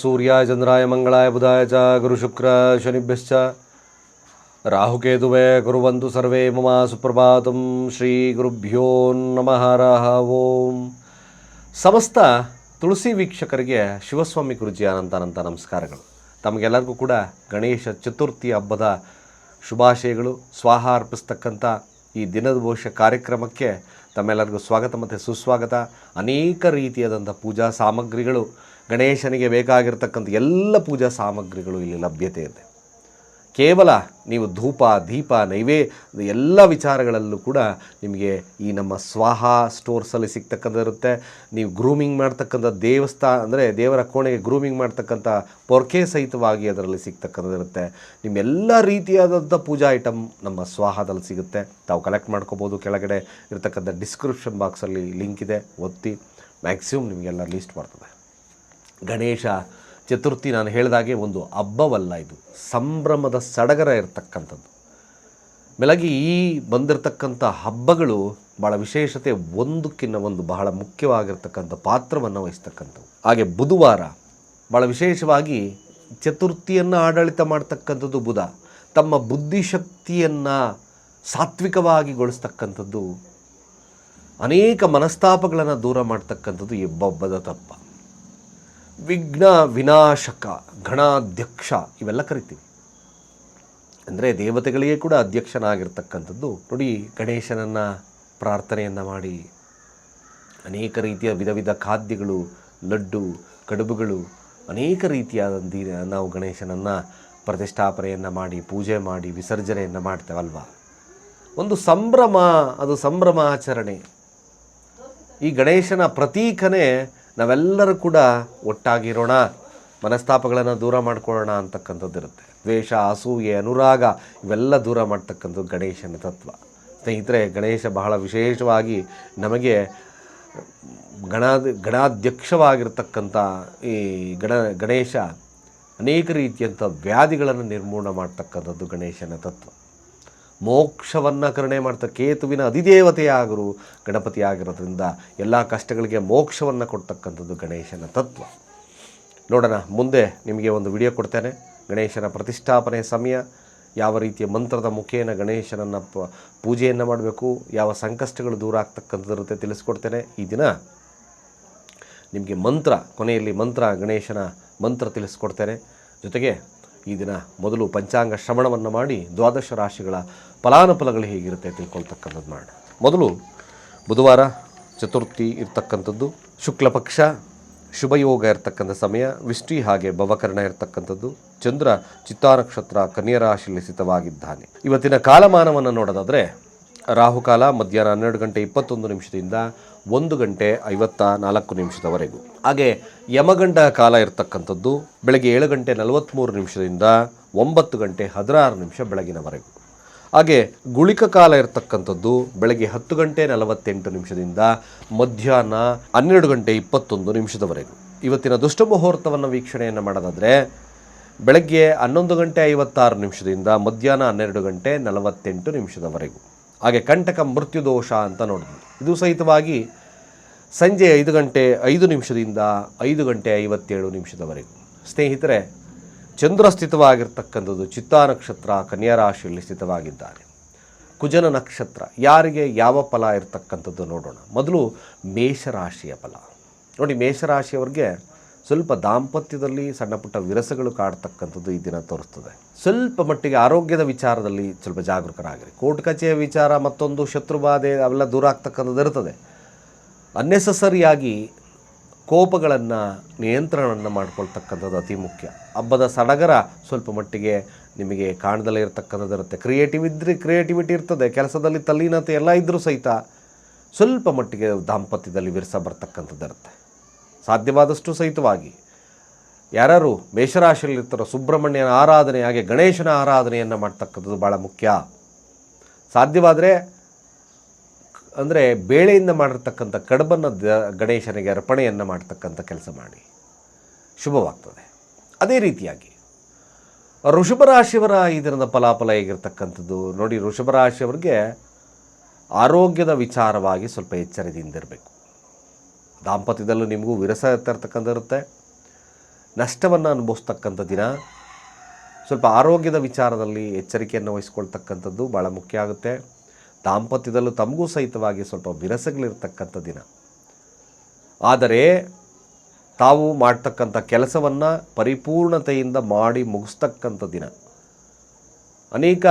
ಸೂರ್ಯಾಯ ಚಂದ್ರಾಯ ಮಂಗಳಾಯ ಬುಧಾಯ ಚ, ಗುರು ಶುಕ್ರ, ಶನಿಭ್ಯಶ್ಚ. ರಾಹುಕೇತುವೆ ಕುರುವಂತು ಸರ್ವೇ ಮಮ ಸುಪ್ರಭಾತಂ ಶ್ರೀ ಗುರುಭ್ಯೋ ನಮಃ. ಓಂ. ಸಮಸ್ತ ತುಳಸಿ ವೀಕ್ಷಕರಿಗೆ ಶಿವಸ್ವಾಮಿ ಗುರುಜಿ ಅನಂತಾನಂತ ಅನಂತ ನಮಸ್ಕಾರಗಳು. ತಮಗೆಲ್ಲರಿಗೂ ಕೂಡ ಗಣೇಶ ಚತುರ್ಥಿ ಹಬ್ಬದ ಶುಭಾಶಯಗಳು. ಸ್ವಾಹ ಅರ್ಪಿಸ್ತಕ್ಕಂಥ ಈ ದಿನದ ಭವಿಷ್ಯ ಕಾರ್ಯಕ್ರಮಕ್ಕೆ ತಮ್ಮೆಲ್ಲರಿಗೂ ಸ್ವಾಗತ ಮತ್ತು ಸುಸ್ವಾಗತ. ಅನೇಕ ರೀತಿಯಾದಂಥ ಪೂಜಾ ಸಾಮಗ್ರಿಗಳು ಗಣೇಶನಿಗೆ ಬೇಕಾಗಿರ್ತಕ್ಕಂಥ ಎಲ್ಲ ಪೂಜಾ ಸಾಮಗ್ರಿಗಳು ಇಲ್ಲಿ ಲಭ್ಯತೆ ಇದೆ. ಕೇವಲ ನೀವು ಧೂಪ, ದೀಪ ನೈವೇ ಎಲ್ಲ ವಿಚಾರಗಳಲ್ಲೂ ಕೂಡ ನಿಮಗೆ ಈ ನಮ್ಮ ಸ್ವಾಹ ಸ್ಟೋರ್ಸಲ್ಲಿ ಸಿಗ್ತಕ್ಕಂಥ ಇರುತ್ತೆ. ನೀವು ಗ್ರೂಮಿಂಗ್ ಮಾಡ್ತಕ್ಕಂಥ ದೇವಸ್ಥಾನ ಅಂದರೆ ದೇವರ ಕೋಣೆಗೆ ಗ್ರೂಮಿಂಗ್ ಮಾಡ್ತಕ್ಕಂಥ ಪೊರ್ಕೆ ಸಹಿತವಾಗಿ ಅದರಲ್ಲಿ ಸಿಗ್ತಕ್ಕಂಥದ್ದಿರುತ್ತೆ ನಿಮ್ಮೆಲ್ಲ ರೀತಿಯಾದಂಥ ಪೂಜಾ ಐಟಮ್ ನಮ್ಮ ಸ್ವಾಹದಲ್ಲಿ ಸಿಗುತ್ತೆ. ತಾವು ಕಲೆಕ್ಟ್ ಮಾಡ್ಕೋಬೋದು. ಕೆಳಗಡೆ ಇರತಕ್ಕಂಥ ಡಿಸ್ಕ್ರಿಪ್ಷನ್ ಬಾಕ್ಸಲ್ಲಿ ಲಿಂಕ್ ಇದೆ. ಒತ್ತಿ. ಮ್ಯಾಕ್ಸಿಮಮ್ ನಿಮಗೆಲ್ಲ ಲೀಸ್ಟ್ ಬರ್ತದೆ. ಗಣೇಶ ಚತುರ್ಥಿ ನಾನು ಹೇಳಿದಾಗೆ ಒಂದು ಹಬ್ಬವಲ್ಲ ಇದು. ಸಂಭ್ರಮದ ಸಡಗರ ಇರತಕ್ಕಂಥದ್ದು. ಬೆಳಗ್ಗೆ ಈ ಬಂದಿರತಕ್ಕಂಥ ಹಬ್ಬಗಳು ಭಾಳ ವಿಶೇಷತೆ, ಒಂದಕ್ಕಿನ್ನ ಒಂದು ಬಹಳ ಮುಖ್ಯವಾಗಿರ್ತಕ್ಕಂಥ ಪಾತ್ರವನ್ನು ವಹಿಸ್ತಕ್ಕಂಥವು. ಹಾಗೆ ಬುಧವಾರ ಭಾಳ ವಿಶೇಷವಾಗಿ ಚತುರ್ಥಿಯನ್ನು ಆಡಳಿತ ಮಾಡ್ತಕ್ಕಂಥದ್ದು ಬುಧ. ತಮ್ಮ ಬುದ್ಧಿಶಕ್ತಿಯನ್ನು ಸಾತ್ವಿಕವಾಗಿಗೊಳಿಸ್ತಕ್ಕಂಥದ್ದು, ಅನೇಕ ಮನಸ್ತಾಪಗಳನ್ನು ದೂರ ಮಾಡ್ತಕ್ಕಂಥದ್ದು ಈ ಹಬ್ಬದ ತಪ್ಪ ವಿಘ್ನ ವಿನಾಶಕ, ಘಣಾಧ್ಯಕ್ಷ ಇವೆಲ್ಲ ಕರಿತೀವಿ. ಅಂದರೆ ದೇವತೆಗಳಿಗೆ ಕೂಡ ಅಧ್ಯಕ್ಷನಾಗಿರ್ತಕ್ಕಂಥದ್ದು. ನೋಡಿ, ಗಣೇಶನನ್ನು ಪ್ರಾರ್ಥನೆಯನ್ನು ಮಾಡಿ. ಅನೇಕ ರೀತಿಯ ವಿಧ ವಿಧ ಖಾದ್ಯಗಳು, ಲಡ್ಡು, ಕಡುಬುಗಳು, ಅನೇಕ ರೀತಿಯಾದ ನಾವು ಗಣೇಶನನ್ನು ಪ್ರತಿಷ್ಠಾಪನೆಯನ್ನು ಮಾಡಿ, ಪೂಜೆ ಮಾಡಿ, ವಿಸರ್ಜನೆಯನ್ನು ಮಾಡ್ತೇವಲ್ವ? ಒಂದು ಸಂಭ್ರಮ, ಅದು ಸಂಭ್ರಮಾಚರಣೆ. ಈ ಗಣೇಶನ ಪ್ರತೀಕನೇ ನಾವೆಲ್ಲರೂ ಕೂಡ ಒಟ್ಟಾಗಿರೋಣ, ಮನಸ್ತಾಪಗಳನ್ನು ದೂರ ಮಾಡ್ಕೊಳ್ಳೋಣ ಅಂತಕ್ಕಂಥದ್ದು ಇರುತ್ತೆ. ದ್ವೇಷ, ಅಸೂಯೆ, ಅನುರಾಗ, ಇವೆಲ್ಲ ದೂರ ಮಾಡ್ತಕ್ಕಂಥದ್ದು ಗಣೇಶನ ತತ್ವ. ಸ್ನೇಹಿತರೆ, ಗಣೇಶ ಬಹಳ ವಿಶೇಷವಾಗಿ ನಮಗೆ ಗಣ ಗಣಾಧ್ಯಕ್ಷವಾಗಿರ್ತಕ್ಕಂಥ ಈ ಗಣ, ಗಣೇಶ ಅನೇಕ ರೀತಿಯಂಥ ವ್ಯಾಧಿಗಳನ್ನು ನಿರ್ಮೂಲನೆ ಮಾಡ್ತಕ್ಕಂಥದ್ದು ಗಣೇಶನ ತತ್ವ. ಮೋಕ್ಷವನ್ನು ಕರುಣೆ ಮಾಡ್ತಾ ಕೇತುವಿನ ಅಧಿದೇವತೆಯಾಗರು ಗಣಪತಿ ಆಗಿರೋದ್ರಿಂದ ಎಲ್ಲ ಕಷ್ಟಗಳಿಗೆ ಮೋಕ್ಷವನ್ನು ಕೊಡ್ತಕ್ಕಂಥದ್ದು ಗಣೇಶನ ತತ್ವ. ನೋಡೋಣ, ಮುಂದೆ ನಿಮಗೆ ಒಂದು ವಿಡಿಯೋ ಕೊಡ್ತೇನೆ. ಗಣೇಶನ ಪ್ರತಿಷ್ಠಾಪನೆ ಸಮಯ, ಯಾವ ರೀತಿಯ ಮಂತ್ರದ ಮುಖೇನ ಗಣೇಶನನ್ನು ಪ, ಪೂಜೆಯನ್ನು ಮಾಡಬೇಕು, ಯಾವ ಸಂಕಷ್ಟಗಳು ದೂರ ಆಗ್ತಕ್ಕಂಥದ್ದು ಇರುತ್ತೆ ತಿಳಿಸ್ಕೊಡ್ತೇನೆ. ಈ ದಿನ ನಿಮಗೆ ಮಂತ್ರ, ಕೊನೆಯಲ್ಲಿ ಮಂತ್ರ, ಗಣೇಶನ ಮಂತ್ರ ತಿಳಿಸ್ಕೊಡ್ತೇನೆ. ಜೊತೆಗೆ ಈ ದಿನ ಮೊದಲು ಪಂಚಾಂಗ ಶ್ರವಣವನ್ನು ಮಾಡಿ ದ್ವಾದಶ ರಾಶಿಗಳ ಫಲಾನುಫಲಗಳು ಹೇಗಿರುತ್ತೆ ತಿಳ್ಕೊಳ್ತಕ್ಕಂಥದ್ದು ಮಾಡಿ ಮೊದಲು ಬುಧವಾರ ಚತುರ್ಥಿ ಇರ್ತಕ್ಕಂಥದ್ದು, ಶುಕ್ಲ ಪಕ್ಷ, ಶುಭಯೋಗ ಇರತಕ್ಕಂಥ ಸಮಯ ವಿಷ್ಟಿ ಹಾಗೆ ಭವಕರ್ಣ ಇರತಕ್ಕಂಥದ್ದು, ಚಂದ್ರ ಚಿತ್ತಾ ನಕ್ಷತ್ರ ಕನ್ಯಾ ಇವತ್ತಿನ ಕಾಲಮಾನವನ್ನು ನೋಡೋದಾದರೆ ರಾಹುಕಾಲ ಮಧ್ಯಾಹ್ನ ಹನ್ನೆರಡು ಗಂಟೆ ಇಪ್ಪತ್ತೊಂದು ನಿಮಿಷದಿಂದ ಒಂದು ಗಂಟೆ ಐವತ್ತ ನಾಲ್ಕು ನಿಮಿಷದವರೆಗೂ. ಹಾಗೆ ಯಮಗಂಡ ಕಾಲ ಇರತಕ್ಕಂಥದ್ದು ಬೆಳಗ್ಗೆ ಏಳು ಗಂಟೆ ನಲವತ್ತ್ಮೂರು ನಿಮಿಷದಿಂದ ಒಂಬತ್ತು ಗಂಟೆ ಹದಿನಾರು ನಿಮಿಷ ಬೆಳಗಿನವರೆಗೂ. ಹಾಗೆ ಗುಳಿಕ ಕಾಲ ಇರತಕ್ಕಂಥದ್ದು ಬೆಳಗ್ಗೆ ಹತ್ತು ಗಂಟೆ ನಲವತ್ತೆಂಟು ನಿಮಿಷದಿಂದ ಮಧ್ಯಾಹ್ನ ಹನ್ನೆರಡು ಗಂಟೆ ಇಪ್ಪತ್ತೊಂದು ನಿಮಿಷದವರೆಗೂ. ಇವತ್ತಿನ ದುಷ್ಟ ಮುಹೂರ್ತವನ್ನು ವೀಕ್ಷಣೆಯನ್ನು ಮಾಡೋದಾದರೆ ಬೆಳಗ್ಗೆ ಹನ್ನೊಂದು ಗಂಟೆ ಐವತ್ತಾರು ನಿಮಿಷದಿಂದ ಮಧ್ಯಾಹ್ನ ಹನ್ನೆರಡು ಗಂಟೆ ನಲವತ್ತೆಂಟು ನಿಮಿಷದವರೆಗೂ. ಹಾಗೆ ಕಂಟಕ ಮೃತ್ಯು ದೋಷ ಅಂತ ನೋಡಿದ್ವಿ. ಇದು ಸಹಿತವಾಗಿ ಸಂಜೆ ಐದು ಗಂಟೆ ಐದು ನಿಮಿಷದಿಂದ ಐದು ಗಂಟೆ ಐವತ್ತೇಳು ನಿಮಿಷದವರೆಗೂ. ಸ್ನೇಹಿತರೆ ಚಂದ್ರ ಸ್ಥಿತವಾಗಿರ್ತಕ್ಕಂಥದ್ದು ಚಿತ್ತಾ ನಕ್ಷತ್ರ, ಕನ್ಯಾ ರಾಶಿಯಲ್ಲಿ ಸ್ಥಿತವಾಗಿದ್ದಾನೆ ಕುಜನ ನಕ್ಷತ್ರ, ಯಾರಿಗೆ ಯಾವ ಫಲ ಇರತಕ್ಕಂಥದ್ದು ನೋಡೋಣ. ಮೊದಲು ಮೇಷರಾಶಿಯ ಫಲ. ನೋಡಿ, ಮೇಷರಾಶಿಯವರಿಗೆ ಸ್ವಲ್ಪ ದಾಂಪತ್ಯದಲ್ಲಿ ಸಣ್ಣ ಪುಟ್ಟ ವಿರಸಗಳು ಕಾಡ್ತಕ್ಕಂಥದ್ದು ಈ ದಿನ ತೋರಿಸ್ತದೆ. ಸ್ವಲ್ಪ ಮಟ್ಟಿಗೆ ಆರೋಗ್ಯದ ವಿಚಾರದಲ್ಲಿ ಸ್ವಲ್ಪ ಜಾಗರೂಕರಾಗಿರಿ. ಕೋರ್ಟ್ ಕಚೇರಿಯ ವಿಚಾರ ಮತ್ತೊಂದು ಶತ್ರುಬಾಧೆ ಅವೆಲ್ಲ ದೂರ ಆಗ್ತಕ್ಕಂಥದ್ದು ಇರ್ತದೆ. ಅನ್ನೆಸಸರಿಯಾಗಿ ಕೋಪಗಳನ್ನು, ನಿಯಂತ್ರಣವನ್ನು ಮಾಡಿಕೊಳ್ತಕ್ಕಂಥದ್ದು ಅತಿ ಮುಖ್ಯ. ಹಬ್ಬದ ಸಡಗರ ಸ್ವಲ್ಪ ಮಟ್ಟಿಗೆ ನಿಮಗೆ ಕಾಣದಲ್ಲೇ ಇರತಕ್ಕಂಥದ್ದು ಇರುತ್ತೆ. ಕ್ರಿಯೇಟಿವ್ ಇದ್ದರೆ ಕ್ರಿಯೇಟಿವಿಟಿ ಇರ್ತದೆ. ಕೆಲಸದಲ್ಲಿ ತಲ್ಲೀನತೆ ಎಲ್ಲ ಇದ್ದರೂ ಸಹಿತ ಸ್ವಲ್ಪ ಮಟ್ಟಿಗೆ ದಾಂಪತ್ಯದಲ್ಲಿ ವಿರಸ ಬರ್ತಕ್ಕಂಥದ್ದು ಇರುತ್ತೆ. ಸಾಧ್ಯವಾದಷ್ಟು ಸಹಿತವಾಗಿ. ಯಾರು ಮೇಷರಾಶಿಯಲ್ಲಿರ್ತಾರೋ ಸುಬ್ರಹ್ಮಣ್ಯನ ಆರಾಧನೆ ಹಾಗೆ ಗಣೇಶನ ಆರಾಧನೆಯನ್ನು ಮಾಡ್ತಕ್ಕಂಥದ್ದು ಭಾಳ ಮುಖ್ಯ. ಸಾಧ್ಯವಾದರೆ ಅಂದರೆ ಬೇಳೆಯಿಂದ ಮಾಡಿರ್ತಕ್ಕಂಥ ಕಡಬನ್ನು ದ ಗಣೇಶನಿಗೆ ಅರ್ಪಣೆಯನ್ನು ಮಾಡ್ತಕ್ಕಂಥ ಕೆಲಸ ಮಾಡಿ. ಶುಭವಾಗ್ತದೆ. ಅದೇ ರೀತಿಯಾಗಿ ಋಷಭ ರಾಶಿಯವರ ಈ ದಿನದ ಫಲಾಫಲ ಹೇಗಿರ್ತಕ್ಕಂಥದ್ದು ನೋಡಿ ಋಷಭ ರಾಶಿಯವರಿಗೆ ಆರೋಗ್ಯದ ವಿಚಾರವಾಗಿ ಸ್ವಲ್ಪ ಎಚ್ಚರದಿಂದ ಇರಬೇಕು. ದಾಂಪತ್ಯದಲ್ಲೂ ನಿಮಗೂ ವಿರಸ ಇರುತ್ತೆ ನಷ್ಟವನ್ನು ಅನುಭವಿಸ್ತಕ್ಕಂಥ ದಿನ. ಸ್ವಲ್ಪ ಆರೋಗ್ಯದ ವಿಚಾರದಲ್ಲಿ ಎಚ್ಚರಿಕೆಯನ್ನು ವಹಿಸ್ಕೊಳ್ತಕ್ಕಂಥದ್ದು ಭಾಳ ಮುಖ್ಯ ಆಗುತ್ತೆ. ದಾಂಪತ್ಯದಲ್ಲೂ ತಮಗೂ ಸಹಿತವಾಗಿ ಸ್ವಲ್ಪ ವಿರಸಗಳಿರ್ತಕ್ಕಂಥ ದಿನ. ಆದರೆ ತಾವು ಮಾಡ್ತಕ್ಕಂಥ ಕೆಲಸವನ್ನು ಪರಿಪೂರ್ಣತೆಯಿಂದ ಮಾಡಿ ಮುಗಿಸ್ತಕ್ಕಂಥ ದಿನ. ಅನೇಕ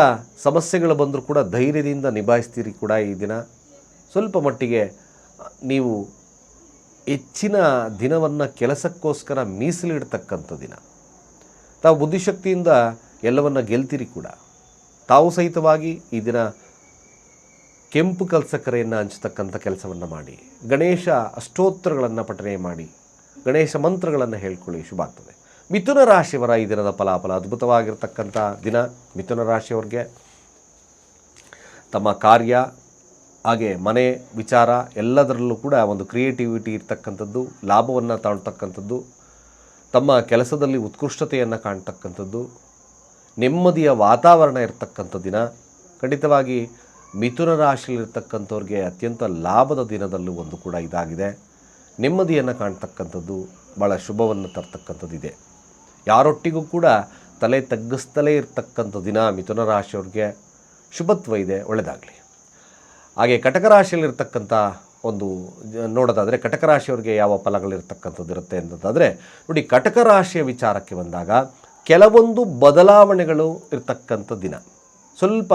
ಸಮಸ್ಯೆಗಳು ಬಂದರೂ ಕೂಡ ಧೈರ್ಯದಿಂದ ನಿಭಾಯಿಸ್ತೀರಿ ಕೂಡ ಈ ದಿನ. ಸ್ವಲ್ಪ ಮಟ್ಟಿಗೆ ನೀವು ಹೆಚ್ಚಿನ ದಿನವನ್ನು ಕೆಲಸಕ್ಕೋಸ್ಕರ ಮೀಸಲಿಡ್ತಕ್ಕಂಥ ದಿನ. ತಾವು ಬುದ್ಧಿಶಕ್ತಿಯಿಂದ ಎಲ್ಲವನ್ನು ಗೆಲ್ತೀರಿ ಕೂಡ. ತಾವು ಸಹಿತವಾಗಿ ಈ ದಿನ ಕೆಂಪು ಕಲಸಕ್ಕರೆಯನ್ನು ಹಂಚತಕ್ಕಂಥ ಕೆಲಸವನ್ನು ಮಾಡಿ, ಗಣೇಶ ಅಷ್ಟೋತ್ತರಗಳನ್ನು ಪಠನೆ ಮಾಡಿ, ಗಣೇಶ ಮಂತ್ರಗಳನ್ನು ಹೇಳ್ಕೊಳ್ಳಿ, ಶುಭ ಆಗ್ತದೆ. ಮಿಥುನ ರಾಶಿಯವರ ಈ ದಿನದ ಫಲಾಫಲ ಅದ್ಭುತವಾಗಿರ್ತಕ್ಕಂಥ ದಿನ ಮಿಥುನ ರಾಶಿಯವ್ರಿಗೆ. ತಮ್ಮ ಕಾರ್ಯ ಹಾಗೆ ಮನೆ ವಿಚಾರ ಎಲ್ಲದರಲ್ಲೂ ಕೂಡ ಒಂದು ಕ್ರಿಯೇಟಿವಿಟಿ ಇರ್ತಕ್ಕಂಥದ್ದು, ಲಾಭವನ್ನು ತಾಳ್ತಕ್ಕಂಥದ್ದು, ತಮ್ಮ ಕೆಲಸದಲ್ಲಿ ಉತ್ಕೃಷ್ಟತೆಯನ್ನು ಕಾಣ್ತಕ್ಕಂಥದ್ದು, ನೆಮ್ಮದಿಯ ವಾತಾವರಣ ಇರತಕ್ಕಂಥ ದಿನ. ಖಂಡಿತವಾಗಿ ಮಿಥುನ ರಾಶಿಯಲ್ಲಿರ್ತಕ್ಕಂಥವ್ರಿಗೆ ಅತ್ಯಂತ ಲಾಭದ ದಿನದಲ್ಲೂ ಒಂದು ಕೂಡ ಇದಾಗಿದೆ. ನೆಮ್ಮದಿಯನ್ನು ಕಾಣ್ತಕ್ಕಂಥದ್ದು ಭಾಳ ಶುಭವನ್ನು ತರ್ತಕ್ಕಂಥದ್ದಿದೆ. ಯಾರೊಟ್ಟಿಗೂ ಕೂಡ ತಲೆ ತಗ್ಗಿಸ್ತಲೇ ಇರ್ತಕ್ಕಂಥ ದಿನ ಮಿಥುನ ರಾಶಿಯವ್ರಿಗೆ. ಶುಭತ್ವ ಇದೆ ಒಳ್ಳೆಯದಾಗಲಿ ಹಾಗೆ ಕಟಕ ರಾಶಿಯಲ್ಲಿರ್ತಕ್ಕಂಥ ಒಂದು ನೋಡೋದಾದರೆ ಕಟಕ ರಾಶಿಯವರಿಗೆ ಯಾವ ಫಲಗಳಿರ್ತಕ್ಕಂಥದ್ದು ಇರುತ್ತೆ ಅಂತಂದರೆ ನೋಡಿ, ಕಟಕ ರಾಶಿಯ ವಿಚಾರಕ್ಕೆ ಬಂದಾಗ ಕೆಲವೊಂದು ಬದಲಾವಣೆಗಳು ಇರ್ತಕ್ಕಂಥ ದಿನ. ಸ್ವಲ್ಪ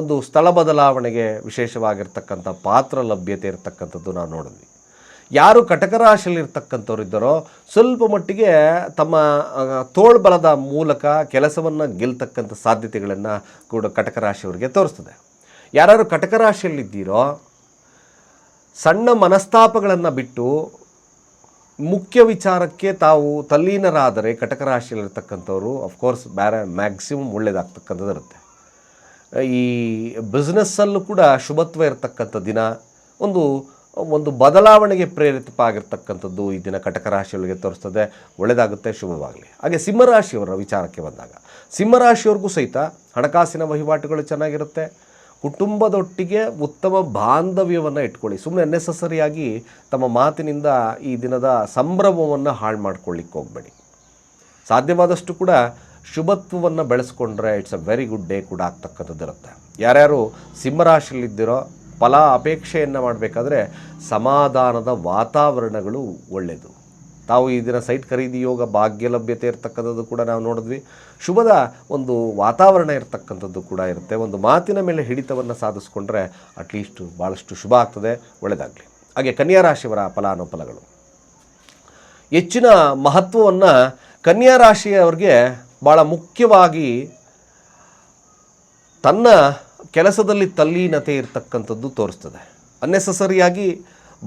ಒಂದು ಸ್ಥಳ ಬದಲಾವಣೆಗೆ ವಿಶೇಷವಾಗಿರ್ತಕ್ಕಂಥ ಪಾತ್ರ ಲಭ್ಯತೆ ಇರತಕ್ಕಂಥದ್ದು ನಾವು ನೋಡಿದ್ವಿ. ಯಾರು ಕಟಕ ರಾಶಿಯಲ್ಲಿರ್ತಕ್ಕಂಥವ್ರು ಇದ್ದಾರೋ ಸ್ವಲ್ಪ ಮಟ್ಟಿಗೆ ತಮ್ಮ ತೋಳ್ಬಲದ ಮೂಲಕ ಕೆಲಸವನ್ನು ಗೆಲ್ತಕ್ಕಂಥ ಸಾಧ್ಯತೆಗಳನ್ನು ಕೂಡ ಕಟಕ ರಾಶಿಯವರಿಗೆ ತೋರಿಸ್ತದೆ. ಯಾರು ಕಟಕ ರಾಶಿಯಲ್ಲಿದ್ದೀರೋ ಸಣ್ಣ ಮನಸ್ತಾಪಗಳನ್ನು ಬಿಟ್ಟು ಮುಖ್ಯ ವಿಚಾರಕ್ಕೆ ತಾವು ತಲ್ಲೀನರಾದರೆ ಕಟಕ ರಾಶಿಯಲ್ಲಿರ್ತಕ್ಕಂಥವ್ರು ಅಫ್ಕೋರ್ಸ್ ಬೇರೆ ಮ್ಯಾಕ್ಸಿಮಮ್ ಒಳ್ಳೇದಾಗ್ತಕ್ಕಂಥದ್ದು ಇರುತ್ತೆ. ಈ ಬಿಸ್ನೆಸ್ಸಲ್ಲೂ ಕೂಡ ಶುಭತ್ವ ಇರತಕ್ಕಂಥ ದಿನ, ಒಂದು ಒಂದು ಬದಲಾವಣೆಗೆ ಪ್ರೇರಿತ ಆಗಿರ್ತಕ್ಕಂಥದ್ದು ಈ ದಿನ ಕಟಕ ರಾಶಿಯೊಳಗೆ ತೋರಿಸ್ತದೆ. ಒಳ್ಳೆಯದಾಗುತ್ತೆ ಶುಭವಾಗಲಿ. ಹಾಗೆ ಸಿಂಹರಾಶಿಯವರ ವಿಚಾರಕ್ಕೆ ಬಂದಾಗ, ಸಿಂಹರಾಶಿಯವ್ರಿಗೂ ಸಹಿತ ಹಣಕಾಸಿನ ವಹಿವಾಟುಗಳು ಚೆನ್ನಾಗಿರುತ್ತೆ. ಕುಟುಂಬದೊಟ್ಟಿಗೆ ಉತ್ತಮ ಬಾಂಧವ್ಯವನ್ನು ಇಟ್ಕೊಳ್ಳಿ. ಸುಮ್ಮನೆ ಅನ್ನೆಸಸರಿಯಾಗಿ ತಮ್ಮ ಮಾತಿನಿಂದ ಈ ದಿನದ ಸಂಭ್ರಮವನ್ನು ಹಾಳು ಮಾಡ್ಕೊಳ್ಳಿಕ್ಕೆ ಹೋಗಬೇಡಿ. ಸಾಧ್ಯವಾದಷ್ಟು ಕೂಡ ಶುಭತ್ವವನ್ನು ಬೆಳೆಸ್ಕೊಂಡ್ರೆ it's a very good day ಕೂಡ ಆಗ್ತಕ್ಕಂಥದ್ದಿರುತ್ತೆ. ಯಾರ್ಯಾರು ಸಿಂಹರಾಶಿಯಲ್ಲಿದ್ದೀರೋ, ಫಲ ಅಪೇಕ್ಷೆಯನ್ನು ಮಾಡಬೇಕಾದ್ರೆ ಸಮಾಧಾನದ ವಾತಾವರಣಗಳು ಒಳ್ಳೆಯದು ತಾವು ಈ ದಿನ ಸೈಟ್ ಖರೀದಿ ಯೋಗ ಭಾಗ್ಯ ಲಭ್ಯತೆ ಇರತಕ್ಕಂಥದ್ದು ಕೂಡ ನಾವು ನೋಡಿದ್ವಿ. ಶುಭದ ಒಂದು ವಾತಾವರಣ ಇರತಕ್ಕಂಥದ್ದು ಕೂಡ ಇರುತ್ತೆ. ಒಂದು ಮಾತಿನ ಮೇಲೆ ಹಿಡಿತವನ್ನು ಸಾಧಿಸ್ಕೊಂಡ್ರೆ ಅಟ್ಲೀಸ್ಟ್ ಭಾಳಷ್ಟು ಶುಭ ಆಗ್ತದೆ ಒಳ್ಳೆಯದಾಗಲಿ ಹಾಗೆ ಕನ್ಯಾ ರಾಶಿಯವರ ಫಲಾನುಫಲಗಳು. ಹೆಚ್ಚಿನ ಮಹತ್ವವನ್ನು ಕನ್ಯಾ ರಾಶಿಯವರಿಗೆ ಭಾಳ ಮುಖ್ಯವಾಗಿ ತನ್ನ ಕೆಲಸದಲ್ಲಿ ತಲ್ಲೀನತೆ ಇರತಕ್ಕಂಥದ್ದು ತೋರಿಸ್ತದೆ. ಅನ್ನೆಸಸರಿಯಾಗಿ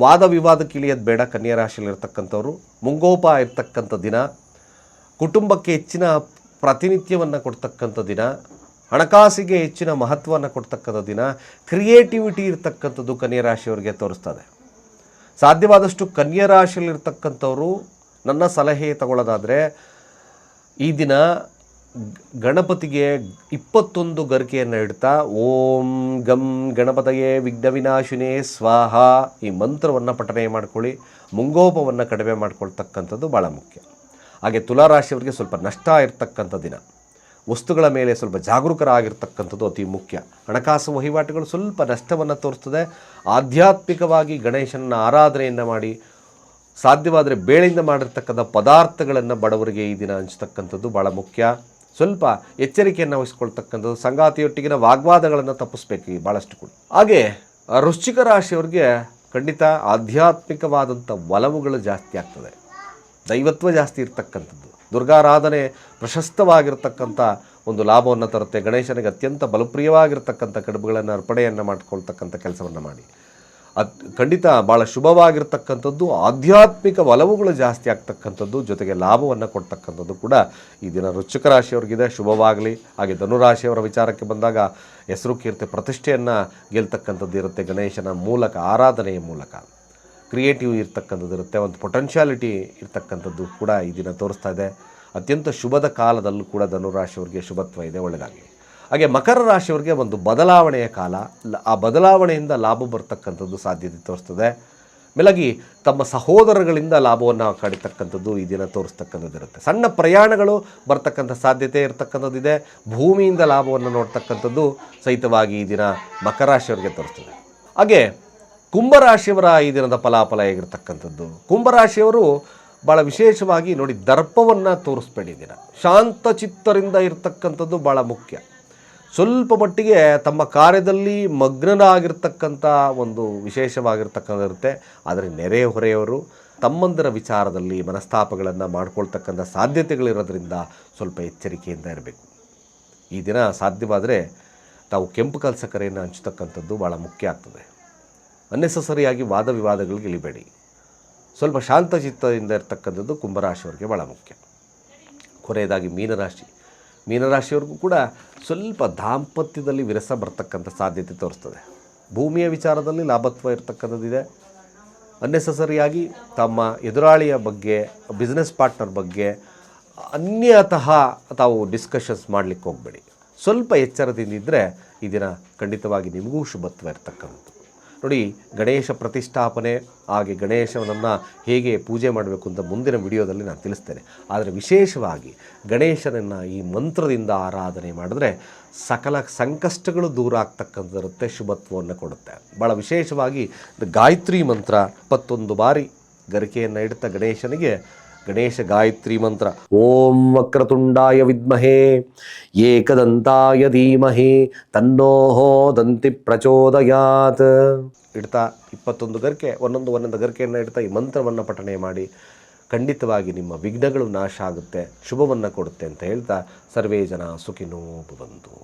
ವಾದ ವಿವಾದಕ್ಕೆ ಇಳಿಯೋದು ಬೇಡ ಕನ್ಯಾ ರಾಶಿಯಲ್ಲಿರ್ತಕ್ಕಂಥವ್ರು ಮುಂಗೋಪ ಇರ್ತಕ್ಕಂಥ ದಿನ, ಕುಟುಂಬಕ್ಕೆ ಹೆಚ್ಚಿನ ಪ್ರಾತಿನಿಧ್ಯವನ್ನು ಕೊಡ್ತಕ್ಕಂಥ ದಿನ, ಹಣಕಾಸಿಗೆ ಹೆಚ್ಚಿನ ಮಹತ್ವವನ್ನು ಕೊಡ್ತಕ್ಕಂಥ ದಿನ, ಕ್ರಿಯೇಟಿವಿಟಿ ಇರ್ತಕ್ಕಂಥದ್ದು ಕನ್ಯಾ ರಾಶಿಯವರಿಗೆ ತೋರಿಸ್ತದೆ. ಸಾಧ್ಯವಾದಷ್ಟು ಕನ್ಯಾ ರಾಶಿಯಲ್ಲಿರ್ತಕ್ಕಂಥವ್ರು ನನ್ನ ಸಲಹೆ ತಗೊಳ್ಳೋದಾದರೆ, ಈ ದಿನ ಗಣಪತಿಗೆ ಇಪ್ಪತ್ತೊಂದು ಗರಿಕೆಯನ್ನು ಇಡ್ತಾ, ಓಂ ಗಂ ಗಣಪತಯೇ ವಿಘ್ನ ವಿನಾಶಿನೇ ಸ್ವಾಹ, ಈ ಮಂತ್ರವನ್ನು ಪಠನೆ ಮಾಡ್ಕೊಳ್ಳಿ. ಮುಂಗೋಪವನ್ನು ಕಡಿಮೆ ಮಾಡಿಕೊಳ್ತಕ್ಕಂಥದ್ದು ಭಾಳ ಮುಖ್ಯ. ಹಾಗೆ ತುಲಾರಾಶಿಯವರಿಗೆ ಸ್ವಲ್ಪ ನಷ್ಟ ಇರತಕ್ಕಂಥ ದಿನ. ವಸ್ತುಗಳ ಮೇಲೆ ಸ್ವಲ್ಪ ಜಾಗರೂಕರಾಗಿರ್ತಕ್ಕಂಥದ್ದು ಅತಿ ಮುಖ್ಯ. ಹಣಕಾಸು ವಹಿವಾಟುಗಳು ಸ್ವಲ್ಪ ನಷ್ಟವನ್ನು ತೋರಿಸ್ತದೆ. ಆಧ್ಯಾತ್ಮಿಕವಾಗಿ ಗಣೇಶನ ಆರಾಧನೆಯನ್ನು ಮಾಡಿ, ಸಾಧ್ಯವಾದರೆ ಬೇಳೆಯಿಂದ ಮಾಡಿರ್ತಕ್ಕಂಥ ಪದಾರ್ಥಗಳನ್ನು ಬಡವರಿಗೆ ಈ ದಿನ ಹಂಚ್ತಕ್ಕಂಥದ್ದು ಭಾಳ ಮುಖ್ಯ. ಸ್ವಲ್ಪ ಎಚ್ಚರಿಕೆಯನ್ನು ವಹಿಸ್ಕೊಳ್ತಕ್ಕಂಥದ್ದು, ಸಂಗಾತಿಯೊಟ್ಟಿಗಿನ ವಾಗ್ವಾದಗಳನ್ನು ತಪ್ಪಿಸ್ಬೇಕು ಈ ಭಾಳಷ್ಟು ಕೂಡ. ಹಾಗೆ ವೃಶ್ಚಿಕ ರಾಶಿಯವ್ರಿಗೆ ಖಂಡಿತ ಆಧ್ಯಾತ್ಮಿಕವಾದಂಥ ಒಲವುಗಳು ಜಾಸ್ತಿ ಆಗ್ತದೆ. ದೈವತ್ವ ಜಾಸ್ತಿ ಇರತಕ್ಕಂಥದ್ದು. ದುರ್ಗಾರಾಧನೆ ಪ್ರಶಸ್ತವಾಗಿರ್ತಕ್ಕಂಥ ಒಂದು ಲಾಭವನ್ನು ತರುತ್ತೆ. ಗಣೇಶನಿಗೆ ಅತ್ಯಂತ ಬಲಪ್ರಿಯವಾಗಿರ್ತಕ್ಕಂಥ ಕಡುಬುಗಳನ್ನು ಅರ್ಪಣೆಯನ್ನು ಮಾಡಿಕೊಳ್ತಕ್ಕಂಥ ಕೆಲಸವನ್ನು ಮಾಡಿ. ಅದು ಖಂಡಿತ ಭಾಳ ಶುಭವಾಗಿರ್ತಕ್ಕಂಥದ್ದು, ಆಧ್ಯಾತ್ಮಿಕ ಒಲವುಗಳು ಜಾಸ್ತಿ ಆಗ್ತಕ್ಕಂಥದ್ದು, ಜೊತೆಗೆ ಲಾಭವನ್ನು ಕೊಡ್ತಕ್ಕಂಥದ್ದು ಕೂಡ ಈ ದಿನ ವೃಶ್ಚಿಕ ರಾಶಿಯವರಿಗಿದೆ. ಶುಭವಾಗಲಿ. ಹಾಗೆ ಧನುರಾಶಿಯವರ ವಿಚಾರಕ್ಕೆ ಬಂದಾಗ ಹೆಸರು ಕೀರ್ತಿ ಪ್ರತಿಷ್ಠೆಯನ್ನು ಗೆಲ್ತಕ್ಕಂಥದ್ದು ಇರುತ್ತೆ ಗಣೇಶನ ಮೂಲಕ, ಆರಾಧನೆಯ ಮೂಲಕ. ಕ್ರಿಯೇಟಿವ್ ಇರ್ತಕ್ಕಂಥದ್ದು ಇರುತ್ತೆ, ಒಂದು ಪೊಟೆನ್ಷಿಯಾಲಿಟಿ ಇರ್ತಕ್ಕಂಥದ್ದು ಕೂಡ ಈ ದಿನ ತೋರಿಸ್ತಾ ಇದೆ. ಅತ್ಯಂತ ಶುಭದ ಕಾಲದಲ್ಲೂ ಕೂಡ ಧನುರಾಶಿಯವರಿಗೆ ಶುಭತ್ವ ಇದೆ ಒಳ್ಳೆಯದಾಗಲಿ ಹಾಗೆ ಮಕರ ರಾಶಿಯವರಿಗೆ ಒಂದು ಬದಲಾವಣೆಯ ಕಾಲ, ಆ ಬದಲಾವಣೆಯಿಂದ ಲಾಭ ಬರ್ತಕ್ಕಂಥದ್ದು ಸಾಧ್ಯತೆ ತೋರಿಸ್ತದೆ. ಮೇಲಾಗಿ ತಮ್ಮ ಸಹೋದರಗಳಿಂದ ಲಾಭವನ್ನು ಕಡಿತಕ್ಕಂಥದ್ದು ಈ ದಿನ ತೋರಿಸ್ತಕ್ಕಂಥದ್ದು ಇರುತ್ತೆ ಸಣ್ಣ ಪ್ರಯಾಣಗಳು ಬರ್ತಕ್ಕಂಥ ಸಾಧ್ಯತೆ ಇರತಕ್ಕಂಥದ್ದಿದೆ. ಭೂಮಿಯಿಂದ ಲಾಭವನ್ನು ನೋಡ್ತಕ್ಕಂಥದ್ದು ಸಹಿತವಾಗಿ ಈ ದಿನ ಮಕರ ರಾಶಿಯವರಿಗೆ ತೋರಿಸ್ತದೆ. ಹಾಗೆ ಕುಂಭರಾಶಿಯವರ ಈ ದಿನದ ಫಲಾಫಲ ಹೇಗಿರ್ತಕ್ಕಂಥದ್ದು? ಕುಂಭರಾಶಿಯವರು ಭಾಳ ವಿಶೇಷವಾಗಿ ನೋಡಿ ದರ್ಪವನ್ನು ತೋರಿಸ್ಬೇಡಿ ದಿನ. ಶಾಂತಚಿತ್ತರಿಂದ ಇರತಕ್ಕಂಥದ್ದು ಭಾಳ ಮುಖ್ಯ. ಸ್ವಲ್ಪ ಮಟ್ಟಿಗೆ ತಮ್ಮ ಕಾರ್ಯದಲ್ಲಿ ಮಗ್ನರಾಗಿರ್ತಕ್ಕಂಥ ಒಂದು ವಿಶೇಷವಾಗಿರ್ತಕ್ಕಂಥದ್ದಿರುತ್ತೆ. ಆದರೆ ನೆರೆ ಹೊರೆಯವರು ತಮ್ಮಂದರ ವಿಚಾರದಲ್ಲಿ ಮನಸ್ತಾಪಗಳನ್ನು ಮಾಡ್ಕೊಳ್ತಕ್ಕಂಥ ಸಾಧ್ಯತೆಗಳಿರೋದ್ರಿಂದ ಸ್ವಲ್ಪ ಎಚ್ಚರಿಕೆಯಿಂದ ಇರಬೇಕು. ಈ ದಿನ ಸಾಧ್ಯವಾದರೆ ತಾವು ಕೆಂಪು ಕಲ್ ಕರೆಯನ್ನು ಹಂಚತಕ್ಕಂಥದ್ದು ಭಾಳ ಮುಖ್ಯ ಆಗ್ತದೆ. ಅನ್ನೆಸಸರಿಯಾಗಿ ವಾದ ವಿವಾದಗಳಿಗೆ ಇಳಿಬೇಡಿ. ಸ್ವಲ್ಪ ಶಾಂತಚಿತ್ತದಿಂದ ಇರತಕ್ಕಂಥದ್ದು ಕುಂಭರಾಶಿಯವರಿಗೆ ಭಾಳ ಮುಖ್ಯ. ಕೊನೆಯದಾಗಿ ಮೀನರಾಶಿ. ಮೀನರಾಶಿಯವ್ರಿಗೂ ಕೂಡ ಸ್ವಲ್ಪ ದಾಂಪತ್ಯದಲ್ಲಿ ವಿರಸ ಬರ್ತಕ್ಕಂಥ ಸಾಧ್ಯತೆ ತೋರಿಸ್ತದೆ. ಭೂಮಿಯ ವಿಚಾರದಲ್ಲಿ ಲಾಭತ್ವ ಇರತಕ್ಕಂಥದ್ದಿದೆ. ಅನ್ನೆಸಸರಿಯಾಗಿ ತಮ್ಮ ಎದುರಾಳಿಯ ಬಗ್ಗೆ, ಬಿಸ್ನೆಸ್ ಪಾರ್ಟ್ನರ್ ಬಗ್ಗೆ ಅನ್ಯತಃ ತಾವು ಡಿಸ್ಕಷನ್ಸ್ ಮಾಡಲಿಕ್ಕೆ ಹೋಗಬೇಡಿ. ಸ್ವಲ್ಪ ಎಚ್ಚರದಿಂದಿದ್ದರೆ ಈ ದಿನ ಖಂಡಿತವಾಗಿ ನಿಮಗೂ ಶುಭತ್ವ ಇರ್ತಕ್ಕಂಥದ್ದು. ನೋಡಿ, ಗಣೇಶ ಪ್ರತಿಷ್ಠಾಪನೆ ಹಾಗೆ ಗಣೇಶನನ್ನು ಹೇಗೆ ಪೂಜೆ ಮಾಡಬೇಕು ಅಂತ ಮುಂದಿನ ವಿಡಿಯೋದಲ್ಲಿ ನಾನು ತಿಳಿಸ್ತೇನೆ. ಆದರೆ ವಿಶೇಷವಾಗಿ ಗಣೇಶನನ್ನು ಈ ಮಂತ್ರದಿಂದ ಆರಾಧನೆ ಮಾಡಿದ್ರೆ ಸಕಲ ಸಂಕಷ್ಟಗಳು ದೂರ ಆಗ್ತಕ್ಕಂಥದ್ದಿರುತ್ತೆ, ಶುಭತ್ವವನ್ನು ಕೊಡುತ್ತೆ. ಭಾಳ ವಿಶೇಷವಾಗಿ ಗಾಯತ್ರಿ ಮಂತ್ರ, ಇಪ್ಪತ್ತೊಂದು ಬಾರಿ ಗರಿಕೆಯನ್ನು ಇಡ್ತಾ ಗಣೇಶನಿಗೆ ಗಣೇಶ ಗಾಯತ್ರಿ ಮಂತ್ರ. ಓಂ ವಕ್ರತುಂಡಾಯ ವಿದ್ಮಹೇ, ಏಕದಂತಾಯ ಧೀಮಹಿ ತನ್ನೋಹೋ ದಂತಿ ಪ್ರಚೋದಯಾತ್. ಇಡ್ತಾ ಇಪ್ಪತ್ತೊಂದು ಗರ್ಕೆ, ಒಂದೊಂದು ಒಂದೊಂದು ಗರ್ಕೆಯನ್ನು ಇಡ್ತಾ ಈ ಮಂತ್ರವನ್ನು ಪಠಣೆ ಮಾಡಿ. ಖಂಡಿತವಾಗಿ ನಿಮ್ಮ ವಿಘ್ನಗಳು ನಾಶ ಆಗುತ್ತೆ, ಶುಭವನ್ನು ಕೊಡುತ್ತೆ ಅಂತ ಹೇಳ್ತಾ, ಸರ್ವೇ ಜನ ಸುಖಿನೋ ಬಂತು